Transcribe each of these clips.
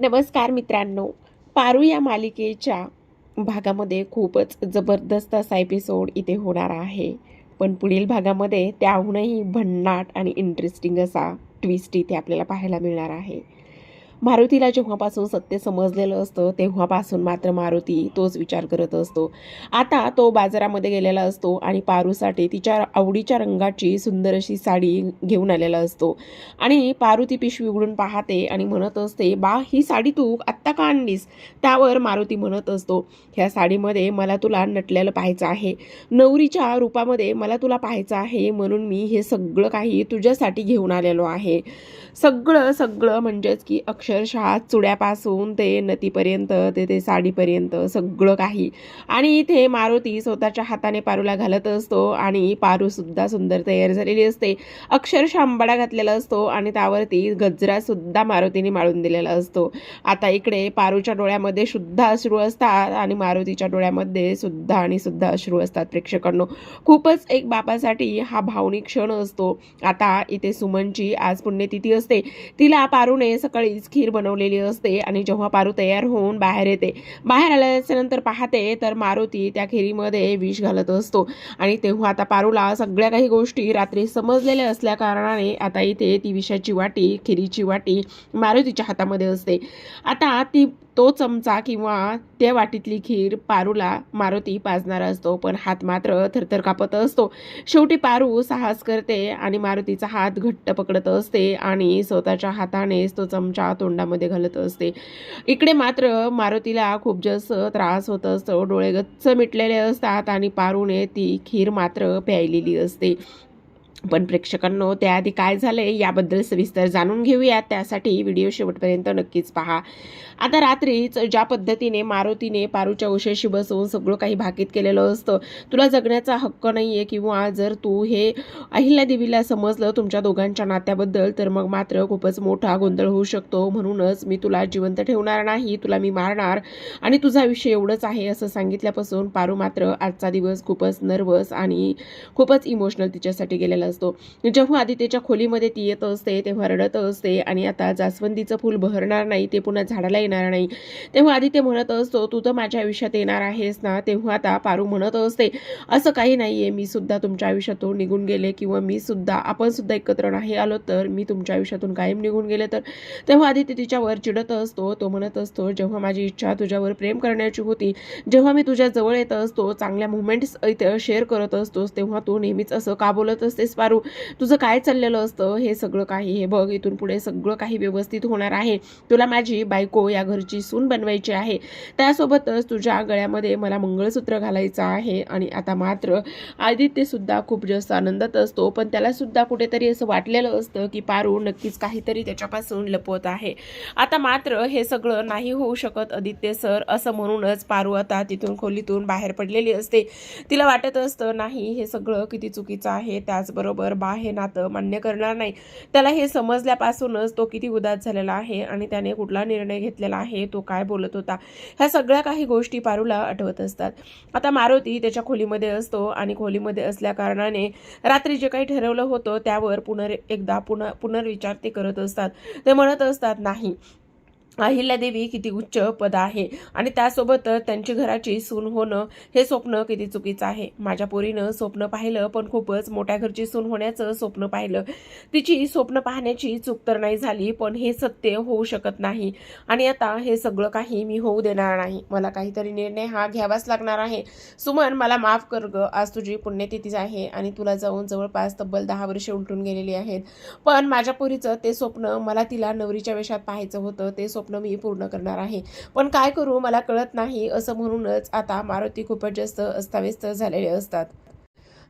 नमस्कार मित्रांनो. पारू या मालिकेच्या भागामध्ये खूपच जबरदस्त असा एपिसोड इथे होणार आहे. पण पुढील भागामध्ये त्याहूनही भन्नाट आणि इंटरेस्टिंग असा ट्विस्ट इथे आपल्याला पाहायला मिळणार आहे. मारुतीला जेव्हापासून सत्य समजलेलं असतं तेव्हापासून मात्र मारुती तोच विचार करत असतो. आता तो बाजारामध्ये गेलेला असतो आणि पारूसाठी तिच्या आवडीच्या रंगाची सुंदर अशी साडी घेऊन आलेला असतो. आणि पारू ती पिशवी उघडून पाहते आणि म्हणत असते बा ही साडी तू आत्ता का आणलीस? त्यावर मारुती म्हणत असतो ह्या साडीमध्ये मला तुला नटलेलं पाहायचं आहे. नवरीच्या रूपामध्ये मला तुला पाहायचं आहे म्हणून मी हे सगळं काही तुझ्यासाठी घेऊन आलेलो आहे. सगळं सगळं म्हणजेच की अक्ष अक्षरशः चुड्यापासून ते नतीपर्यंत ते ते साडीपर्यंत सगळं काही. आणि इथे मारुती स्वतःच्या हाताने पारूला घालत असतो आणि पारूसुद्धा सुंदर तयार झालेली असते. अक्षरशः आंबाडा घातलेला असतो आणि त्यावरती गजरासुद्धा मारुतीने माळून दिलेला असतो. आता इकडे पारूच्या डोळ्यामध्ये शुद्ध अश्रू असतात आणि मारुतीच्या डोळ्यामध्ये सुद्धा आणि सुद्धा अश्रू असतात प्रेक्षकांनो. खूपच एक बापासाठी हा भावनिक क्षण असतो. आता इथे सुमनची आज पुण्यतिथी असते. तिला पारूने सकाळीच खीर बनवलेली असते आणि जेव्हा पारू तयार होऊन बाहेर येते. बाहेर आल्याच्यानंतर पाहते तर मारुती त्या खिरीमध्ये विष घालत असतो. आणि तेव्हा आता पारूला सगळ्या काही गोष्टी रात्री समजलेल्या असल्या कारणाने आता इथे ती विषाची वाटी खिरीची वाटी मारुतीच्या हातामध्ये असते. आता ती तो चमचा किंवा त्या वाटीतली खीर पारूला मारुती पाजणारा असतो पण हात मात्र थरथर कापत असतो. शेवटी पारू साहस करते आणि मारुतीचा हात घट्ट पकडत असते आणि स्वतःच्या हातानेच तो चमचा तोंडामध्ये घालत असते. इकडे मात्र मारुतीला खूप जास्त त्रास होत असतो. डोळे गच्च मिटलेले असतात आणि पारूने ती खीर मात्र प्यायलेली असते. पण प्रेक्षकांनो त्याआधी काय झाले याबद्दल सविस्तर जाणून घेऊया त्यासाठी व्हिडिओ शेवटपर्यंत नक्कीच पहा. आता रात्रीच ज्या पद्धतीने मारुतीने पारूच्या उशेशी बसवून सगळं काही भाकीत केलेलं असतं तुला जगण्याचा हक्क नाही आहे किंवा जर तू हे अहिल्यादेवीला समजलं तुमच्या दोघांच्या नात्याबद्दल तर मग मात्र खूपच मोठा गोंधळ होऊ शकतो. म्हणूनच मी तुला जिवंत ठेवणार नाही तुला मी मारणार आणि तुझा विषय एवढंच आहे असं सांगितल्यापासून पारू मात्र आजचा दिवस खूपच नर्वस आणि खूपच इमोशनल तिच्यासाठी गेलेला असतो. जेव्हा आदित्यच्या खोलीमध्ये ती येत असते तेव्हा रडत असते आणि आता जास्वंदीचं फूल बहरणार नाही ते पुन्हा झाडाला येणार नाही. तेव्हा आदित्य म्हणत असतो तू तर माझ्या आयुष्यात येणार आहेस ना? तेव्हा आता पारू म्हणत असते असं काही नाही आहे मी सुद्धा तुमच्या आयुष्यातून निघून गेले किंवा मी सुद्धा आपण सुद्धा एकत्र नाही आलो तर मी तुमच्या आयुष्यातून कायम निघून गेले तर? तेव्हा आदित्य तिच्यावर चिडत असतो. तो म्हणत असतो जेव्हा माझी इच्छा तुझ्यावर प्रेम करण्याची होती जेव्हा मी तुझ्या जवळ येत असतो चांगल्या मुवमेंट्स इथं शेअर करत असतोस तेव्हा तू नेहमीच असं का बोलत असतेस? पारू तुझं काय चाललेलं असतं? हे सगळं काही हे बघ इथून पुढे सगळं काही व्यवस्थित होणार आहे. तुला माझी बायको या घरची सून बनवायची आहे. त्यासोबतच तुझ्या गळ्यामध्ये मला मंगळसूत्र घालायचं आहे आणि आता मात्र आदित्यसुद्धा खूप जास्त आनंदात असतो. पण त्यालासुद्धा कुठेतरी असं वाटलेलं असतं की पारू नक्कीच काहीतरी त्याच्यापासून लपवत आहे. आता मात्र हे सगळं नाही होऊ शकत आदित्य सर. असं म्हणूनच पारू आता तिथून खोलीतून बाहेर पडलेली असते. तिला वाटत असतं नाही हे सगळं किती चुकीचं आहे. त्याचबरोबर बरोबर बा हे नातं मान्य करणार नाही. त्याला हे समजल्यापासूनच तो किती उदास झालेला आहे आणि त्याने कुठला निर्णय घेतलेला आहे तो काय बोलत होता ह्या सगळ्या काही गोष्टी पारूला आठवत असतात. आता मारुती त्याच्या खोलीमध्ये असतो आणि खोलीमध्ये असल्या कारणाने रात्री जे काही ठरवलं होतं त्यावर पुनर एकदा पुन पुनर्विचार ते करत असतात. ते म्हणत असतात नाही अहिल्यादेवी किती उच्च पद आहे आणि त्यासोबतच त्यांची घराची सून होणं हे स्वप्न किती चुकीचं आहे. माझ्या पोरीनं स्वप्न पाहिलं पण खूपच मोठ्या घरची सून होण्याचं स्वप्न पाहिलं. तिची स्वप्न पाहण्याची चूक तर नाही झाली पण हे सत्य होऊ शकत नाही. आणि आता हे सगळं काही मी होऊ देणार नाही. मला काहीतरी निर्णय हा घ्यावाच लागणार आहे. सुमन मला माफ कर ग. आज तुझी पुण्यतिथी आहे आणि तुला जाऊन जवळपास तब्बल दहा वर्षे उलटून गेलेली आहेत. पण माझ्या पोरीचं ते स्वप्न मला तिला नवरीच्या वेशात पाहायचं होतं. ते स्वप्न मी पूर्ण करणार आहे. पण काय करू? मला कळत नाही असं म्हणूनच आता मारुती खूपच जास्त अस्ताव्यस्त झालेले असतात.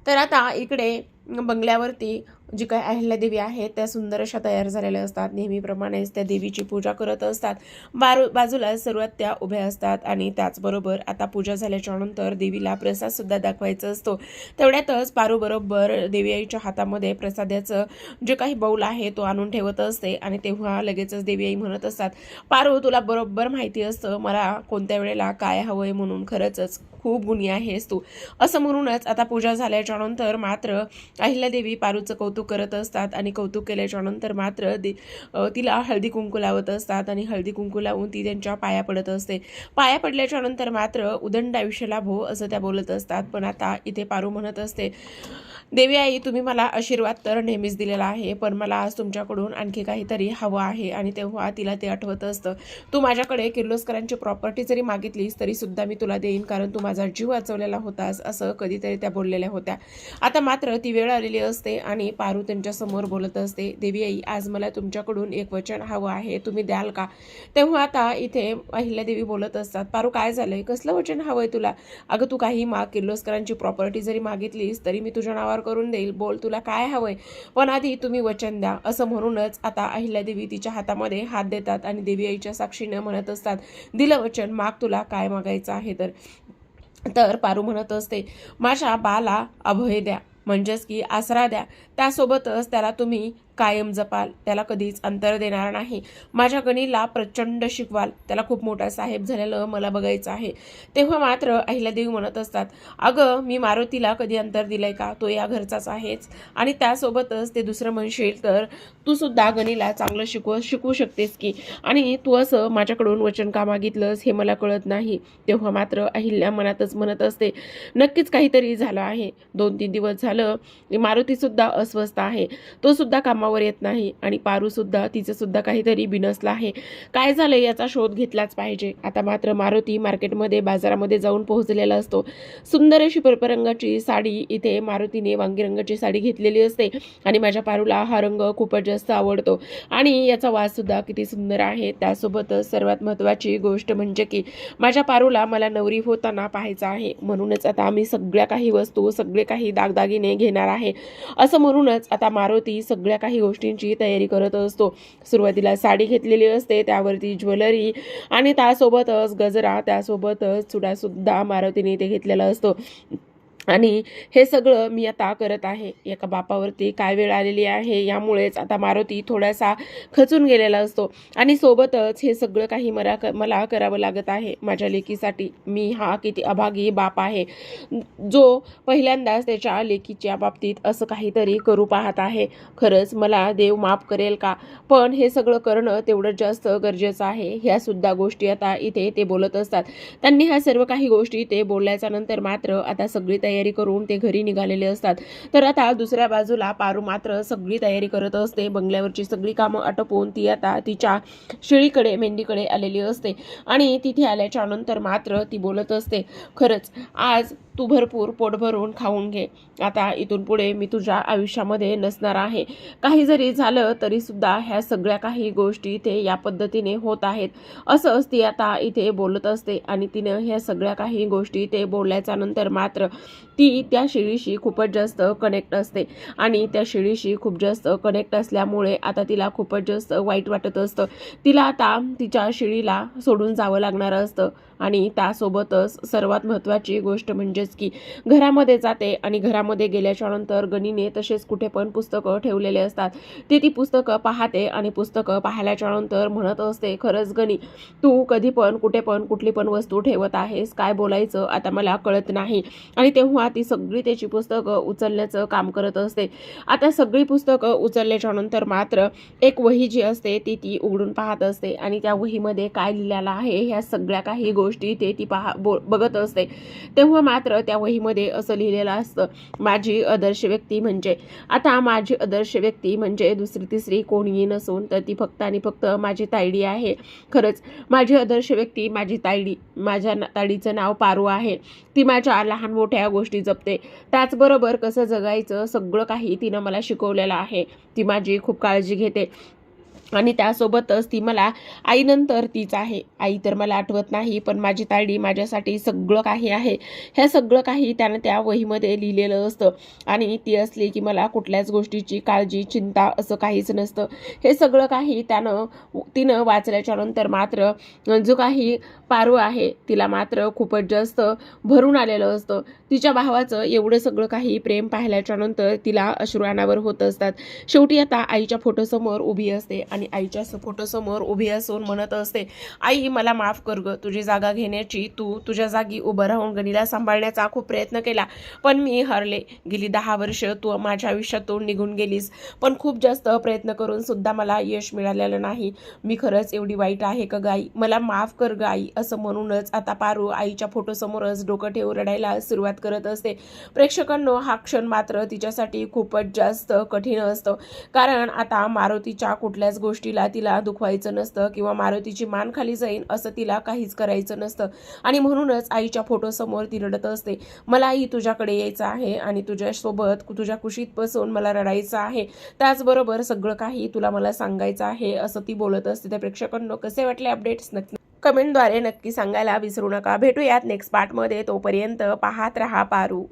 तर आता इकडे बंगल्यावरती जी काही अहिल्यादेवी आहेत त्या सुंदर अशा तयार झालेल्या असतात. नेहमीप्रमाणेच त्या देवीची पूजा करत असतात. बारू बाजूला सर्वात त्या उभ्या असतात आणि त्याचबरोबर आता पूजा झाल्याच्यानंतर देवीला प्रसादसुद्धा दाखवायचा असतो. तेवढ्यातच पारूबरोबर देवी आईच्या हातामध्ये प्रसादाचं जे काही बौल आहे तो आणून ठेवत असते आणि तेव्हा लगेचच देवी आई म्हणत असतात पारू तुला बरोबर माहिती असतं मला कोणत्या वेळेला काय हवंय म्हणून खरंच खूप गुणी आहेस तू. असं म्हणूनच आता पूजा झाल्याच्यानंतर मात्र अहिल्यादेवी पारूचं कौतुक करत असतात आणि कौतुक केल्याच्यानंतर मात्र दे तिला हळदी कुंकू लावत असतात आणि हळदी कुंकू लावून ती त्यांच्या पाया पडत असते. पाया पडल्याच्या नंतर मात्र उदंड आयुष्य लाभो असं त्या बोलत असतात. पण आता इथे पारू म्हणत असते. देवी आई तुम्ही मला आशीर्वाद तर नेहमीच दिलेला आहे पण मला आज तुमच्याकडून आणखी काहीतरी हवं आहे आणि तेव्हा तिला ते आठवत असतं. तू माझ्याकडे किर्लोस्करांची प्रॉपर्टी जरी मागितलीस तरी सुद्धा मी तुला देईन कारण तू माझा जीव वाचवलेला होतास असं कधीतरी त्या बोललेल्या होत्या. आता मात्र ती वेळ आलेली असते आणि पारू त्यांच्यासमोर बोलत असते देवी आई आज मला तुमच्याकडून एक वचन हवं आहे तुम्ही द्याल का? तेव्हा आता इथे अहिल्यादेवी बोलत असतात पारू काय झालंय? कसलं वचन हवंय तुला? अगं तू काही माग किर्लोस्करांची प्रॉपर्टी जरी मागितलीस तरी मी तुझ्या नावावर करून देईल. बोल तुला काय हवंय? पण आधी तुम्ही वचन द्या. असं म्हणूनच आता अहिल्यादेवी तिच्या हातामध्ये हात देतात आणि देवी आईच्या साक्षीनं म्हणत असतात. दिलं वचन माग तुला काय मागायचं आहे तर? तर पारू म्हणत असते माझ्या बाला अभय द्या. म्हणजेच की आसरा द्या. त्यासोबतच त्याला तुम्ही कायम जपाल त्याला कधीच अंतर देणार नाही. माझ्या गणीला प्रचंड शिकवाल त्याला खूप मोठा साहेब झालेलं मला बघायचं आहे. तेव्हा मात्र अहिल्यादेवी म्हणत असतात अगं मी मारुतीला कधी अंतर दिलंय का? तो या घरचाच आहेच. आणि त्यासोबतच ते दुसरं म्हणशील तर तू सुद्धा गणीला चांगलं शिकव शिकवू शकतेस की. आणि तू असं माझ्याकडून वचन का मागितलंस हे मला कळत नाही. तेव्हा मात्र अहिल्या मनातच म्हणत असते नक्कीच काहीतरी झालं आहे. दोन तीन दिवस झालं मारुतीसुद्धा अस्वस्थ आहे. तो सुद्धा कामा कामावर येत नाही आणि पारूसुद्धा तिचंसुद्धा काहीतरी बिनसलं आहे. काय झालं याचा शोध घेतलाच पाहिजे. आता मात्र मारुती मार्केटमध्ये बाजारामध्ये जाऊन पोहोचलेला असतो. सुंदर अशी पर्परंगाची साडी इथे मारुतीने वांगी रंगाची साडी घेतलेली असते आणि माझ्या पारूला हा रंग खूपच जास्त आवडतो. आणि याचा वाससुद्धा किती सुंदर आहे. त्यासोबतच सर्वात महत्त्वाची गोष्ट म्हणजे की माझ्या पारूला मला नवरी होताना पाहायचं आहे. म्हणूनच आता आम्ही सगळ्या काही वस्तू सगळे काही दागदागिने घेणार आहे. असं म्हणूनच आता मारुती सगळ्या काही गोष्टींची तयारी करत असतो. सुरुवातीला साडी घेतलेली असते त्यावरती ज्वेलरी आणि त्यासोबतच गजरा त्यासोबतच चुडासुद्धा मारुतीने इथे घेतलेला असतो. आणि हे सगळं मी आता करत आहे. एका बापावरती काय वेळ आलेली आहे यामुळेच आता मारुती थोडासा खचून गेलेला असतो. आणि सोबतच हे सगळं काही मला क मला करावं लागत आहे. माझ्या लेकीसाठी मी हा किती अभागी बाप आहे. जो पहिल्यांदाच त्याच्या लेकीच्या बाबतीत असं काहीतरी करू पाहत आहे. खरंच मला देव माफ करेल का? पण हे सगळं करणं तेवढं जास्त गरजेचं आहे. ह्या सुद्धा गोष्टी आता इथे ते बोलत असतात. त्यांनी ह्या सर्व काही गोष्टी ते बोलल्याच्या नंतर मात्र आता सगळी तयारी तयारी करून ते घरी निघालेले असतात. तर आता दुसऱ्या बाजूला पारू मात्र सगळी तयारी करत असते. बंगल्यावरची सगळी कामं आटोपून ती आता तिच्या शेळीकडे मेंढीकडे आलेली असते. आणि तिथे आल्याच्यानंतर मात्र ती बोलत असते खरंच आज तू भरपूर पोट भरून खाऊन घे. आता इथून पुढे मी तुझ्या आयुष्यामध्ये नसणार आहे. काही जरी झालं तरी सुद्धा ह्या सगळ्या काही गोष्टी इथे या पद्धतीने होत आहेत. असंच ती आता इथे बोलत असते आणि तिनं ह्या सगळ्या काही गोष्टी ते बोलल्याच्या नंतर मात्र ती त्या शिळीशी खूपच जास्त कनेक्ट असते. आणि त्या शिळीशी खूप जास्त कनेक्ट असल्यामुळे आता तिला खूपच जास्त वाईट वाटत असतं. तिला आता तिच्या शिळीला सोडून जावं लागणार असतं. आणि त्यासोबतच सर्वात महत्त्वाची गोष्ट म्हणजेच की घरामध्ये जाते आणि घरामध्ये गेल्याच्यानंतर गणीने तसेच कुठे पण पुस्तकं ठेवलेले असतात. ते ती पुस्तकं पाहते आणि पुस्तकं पाहिल्याच्या नंतर म्हणत असते खरंच गणी तू कधी पण कुठे पण कुठली पण वस्तू ठेवत आहेस काय बोलायचं आता मला कळत नाही. आणि तेव्हा ती सगळी त्याची पुस्तकं उचलण्याचं काम करत असते. आता सगळी पुस्तकं उचलल्याच्या नंतर मात्र एक वही जी असते ती ती उघडून पाहत असते आणि त्या वहीमध्ये काय लिहिलेलं आहे ह्या सगळ्या काही गोष्टी ते ती पहा बो बघत असते. तेव्हा मात्र त्या वहीमध्ये असं लिहिलेलं असतं माझी आदर्श व्यक्ती म्हणजे. आता माझी आदर्श व्यक्ती म्हणजे दुसरी तिसरी कोणीही नसून तर ती फक्त आणि फक्त माझी तायडी आहे. खरंच माझी आदर्श व्यक्ती माझी तायडी माझ्या ना- नाव पारू आहे. ती माझ्या लहान मोठ्या गोष्टी जपते. त्याचबरोबर कसं जगायचं सगळं काही तिनं मला शिकवलेलं आहे. ती माझी खूप काळजी घेते. आणि त्यासोबतच ती मला आईनंतर तीच आहे. आई तर मला आठवत नाही पण माझी ताडी माझ्यासाठी सगळं काही आहे. हे सगळं काही त्यानं त्या वहीमध्ये लिहिलेलं असतं. आणि ती असली की मला कुठल्याच गोष्टीची काळजी चिंता असं काहीच नसतं. हे सगळं काही त्यानं तिनं वाचल्याच्या नंतर मात्र जो काही पारू आहे तिला मात्र खूपच जास्त भरून आलेलं असतं. तिच्या भावाचं एवढं सगळं काही प्रेम पाहिल्याच्या नंतर तिला अश्रू अनावर होत असतात. शेवटी आता आईच्या फोटोसमोर उभी असते आणि आईच्या फोटोसमोर उभी असून म्हणत असते आई मला माफ कर ग तुझी जागा घेण्याची तू तुझ्या जागी उभं राहून गणीला सांभाळण्याचा खूप प्रयत्न केला. पण मी हरले. गेली दहा वर्ष तू माझ्या आयुष्यातून निघून गेलीस. पण खूप जास्त प्रयत्न करून सुद्धा मला यश मिळालेलं नाही. मी खरंच एवढी वाईट आहे का गाई मला माफ कर ग आई असं म्हणूनच आता पारू आईच्या फोटोसमोरच डोकं ठेवून रडायला सुरुवात करत असते. प्रेक्षकांनो हा क्षण मात्र तिच्यासाठी खूपच जास्त कठीण असतं. कारण आता मारुतीच्या कुठल्याच गोष्टीला तिला दुखवायचं नसतं किंवा मारुतीची मान खाली जाईन असं तिला काहीच करायचं नसतं. आणि म्हणूनच आईच्या फोटोसमोर ती रडत असते. मलाही तुझ्याकडे यायचं आहे आणि तुझ्यासोबत तुझ्या कुशीत बसून मला रडायचं आहे. त्याचबरोबर सगळं काही तुला मला सांगायचं आहे असं ती बोलत असते. त्या प्रेक्षकांना कसे वाटले अपडेट्स? नक्की कमेंटद्वारे नक्की सांगायला विसरू नका. भेटूयात नेक्स्ट पार्टमध्ये तोपर्यंत पाहत रहा पारू.